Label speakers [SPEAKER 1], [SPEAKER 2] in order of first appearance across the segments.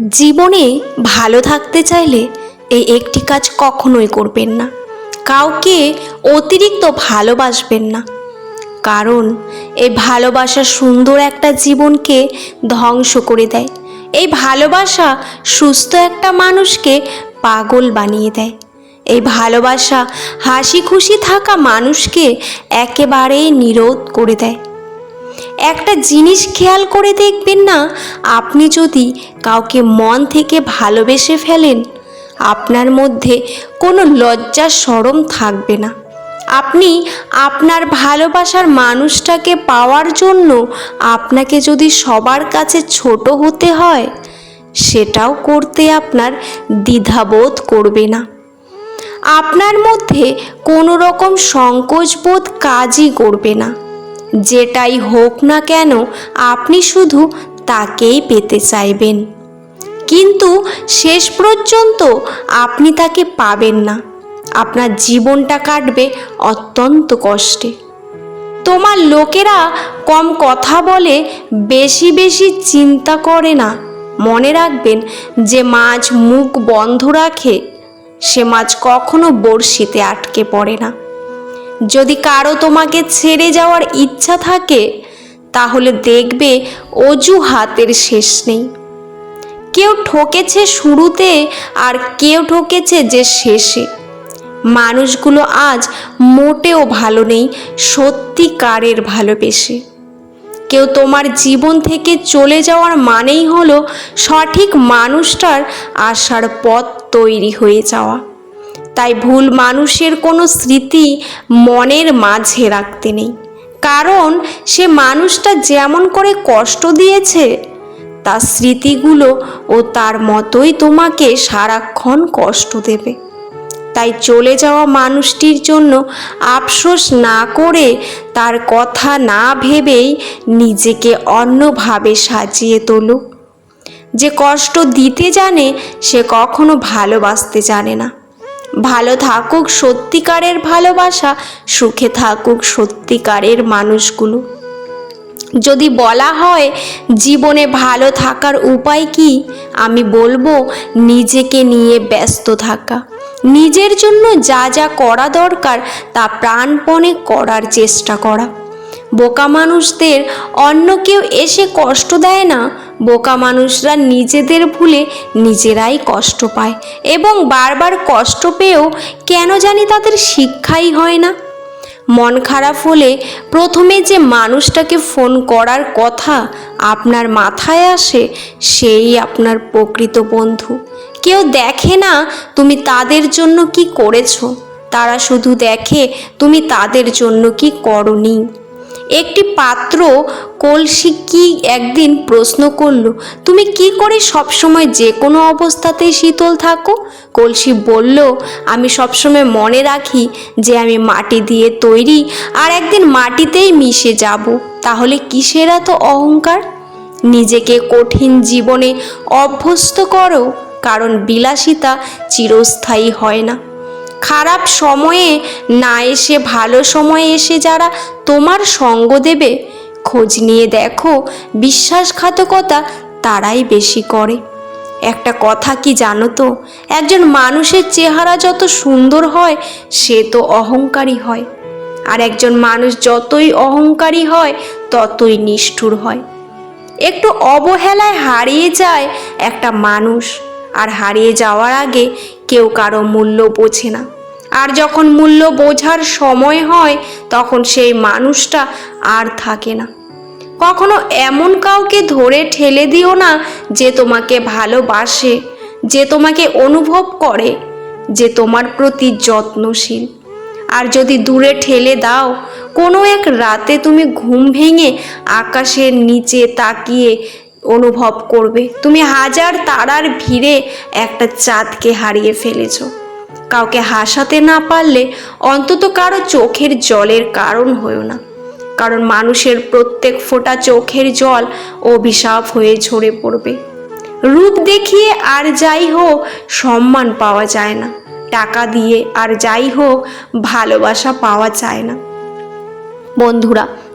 [SPEAKER 1] জীবনে ভালো থাকতে চাইলে এই একটি কাজ কখনোই করবেন না। কাউকে অতিরিক্ত ভালোবাসবেন না। কারণ এই ভালোবাসা সুন্দর একটা জীবনকে ধ্বংস করে দেয়। এই ভালোবাসা সুস্থ একটা মানুষকে পাগল বানিয়ে দেয়। এই ভালোবাসা হাসি খুশি থাকা মানুষকে একেবারেই নিরোধ করে দেয়। একটা জিনিস খেয়াল করে দেখবেন না, আপনি যদি কাউকে মন থেকে ভালোবেসে ফেলেন, আপনার মধ্যে কোনো লজ্জা সরম থাকবে না। আপনি আপনার ভালোবাসার মানুষটাকে পাওয়ার জন্য আপনাকে যদি সবার কাছে ছোট হতে হয়, সেটাও করতে আপনার দ্বিধাবোধ করবে না। আপনার মধ্যে কোনো রকম সংকোচবোধ কাজই করবে না। যেটাই হোক না কেন, আপনি শুধু তাকেই পেতে চাইবেন। কিন্তু শেষ পর্যন্ত আপনি তাকে পাবেন না। আপনার জীবনটা কাটবে অত্যন্ত কষ্টে। তোমার লোকেরা কম কথা বলে, বেশি বেশি চিন্তা করে না। মনে রাখবেন যে মাছ মুখ বন্ধ রাখে, সে মাছ কখনো বড়শিতে আটকে পড়ে না। যদি কারও তোমাকে ছেড়ে যাওয়ার ইচ্ছা থাকে, তাহলে দেখবে অজু হাতের শেষ নেই। কেউ ঠকেছে শুরুতে আর কেউ ঠকেছে যে শেষে। মানুষগুলো আজ মোটেও ভালো নেই, সত্যিকারের ভালোবেসে। কেউ তোমার জীবন থেকে চলে যাওয়ার মানেই হলো সঠিক মানুষটার আসার পথ তৈরি হয়ে যাওয়া। তাই ভুল মানুষের কোনো স্মৃতি মনের মাঝে রাখতে নেই। কারণ সে মানুষটা যেমন করে কষ্ট দিয়েছে, তার স্মৃতিগুলো ও তার মতোই তোমাকে সারাক্ষণ কষ্ট দেবে। তাই চলে যাওয়া মানুষটির জন্য আফসোস না করে তার কথা না ভেবেই নিজেকে অন্যভাবে সাজিয়ে তোলো। যে কষ্ট দিতে জানে, সে কখনো ভালোবাসতে জানে না। ভালো থাকুক সত্যিকারের ভালোবাসা, সুখে থাকুক সত্যিকারের মানুষগুলো। যদি বলা হয় জীবনে ভালো থাকার উপায় কি, আমি বলব নিজেকে নিয়ে ব্যস্ত থাকা। নিজের জন্য যা যা করা দরকার তা প্রাণপণে করার চেষ্টা করা। বোকা মানুষদের অন্য কেউ এসে কষ্ট দেয় না বোকা মানুষরা নিজেদের ভুলে নিজেরাই কষ্ট পায় এবং বারবার কষ্ট পেয়েও কেন জানি তাদের শিক্ষাই হয় না। মন খারাপ হলে প্রথমে যে মানুষটাকে ফোন করার কথা আপনার মাথায় আসে, সেই আপনার প্রকৃত বন্ধু। কেউ দেখে না তুমি তাদের জন্য কি করেছ, তারা শুধু দেখে তুমি তাদের জন্য কি করনি। একটি পাত্র কলসি কি একদিন প্রশ্ন করল, তুমি কি করে সবসময় যে কোনো অবস্থাতেই শীতল থাকো? কলসি বলল, আমি সবসময় মনে রাখি যে আমি মাটি দিয়ে তৈরি আর একদিন মাটিতেই মিশে যাব। তাহলে কিসের এত অহংকার? নিজেকে কঠিন জীবনে অভ্যস্ত করো, কারণ বিলাসিতা চিরস্থায়ী হয় না। খারাপ সময়ে না এসে ভালো সময়ে এসে যারা তোমার সঙ্গ দেবে, খোঁজ নিয়ে দেখো, বিশ্বাসঘাতকতা তারাই বেশি করে। একটা কথা কি জানো তো? একজন মানুষের চেহারা যত সুন্দর হয়, সে তো অহংকারী হয়। আর একজন মানুষ যতই অহংকারী হয়, ততই নিষ্ঠুর হয়। একটু অবহেলায় হারিয়ে যায় একটা মানুষ। আর হারিয়ে যাওয়ার আগে কেউ কারও মূল্য বোঝে না। আর যখন মূল্য বোঝার সময় হয়, তখন সেই মানুষটা আর থাকে না। কখনো এমন কাউকে ধরে ঠেলে দিও না যে তোমাকে ভালোবাসে, যে তোমাকে অনুভব করে, যে তোমার প্রতি যত্নশীল। আর যদি দূরে ঠেলে দাও, কোনো এক রাতে তুমি ঘুম ভেঙে আকাশের নিচে তাকিয়ে অনুভব করবে। তুমি হাজার তারার ভিড়ে একটা চাঁদকে হারিয়ে ফেলেছ। কাউকে হাসাতে না পারলে অন্তত কারও চোখের জলের কারণ হয়েও না। কারণ মানুষের প্রত্যেক ফোঁটা চোখের জল অভিশাপ হয়ে ঝরে পড়বে। রূপ দেখিয়ে আর যাই হোক, সম্মান পাওয়া যায় না। টাকা দিয়ে আর যাই হোক, ভালোবাসা পাওয়া যায় না। বন্ধুরা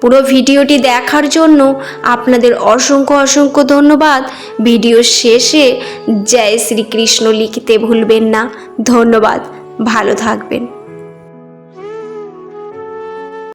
[SPEAKER 1] পুরো ভিডিওটি দেখার জন্য আপনাদের অসংখ্য অসংখ্য ধন্যবাদ। ভিডিও শেষে জয় শ্রীকৃষ্ণ লিখতে ভুলবেন না। ধন্যবাদ। ভালো থাকবেন।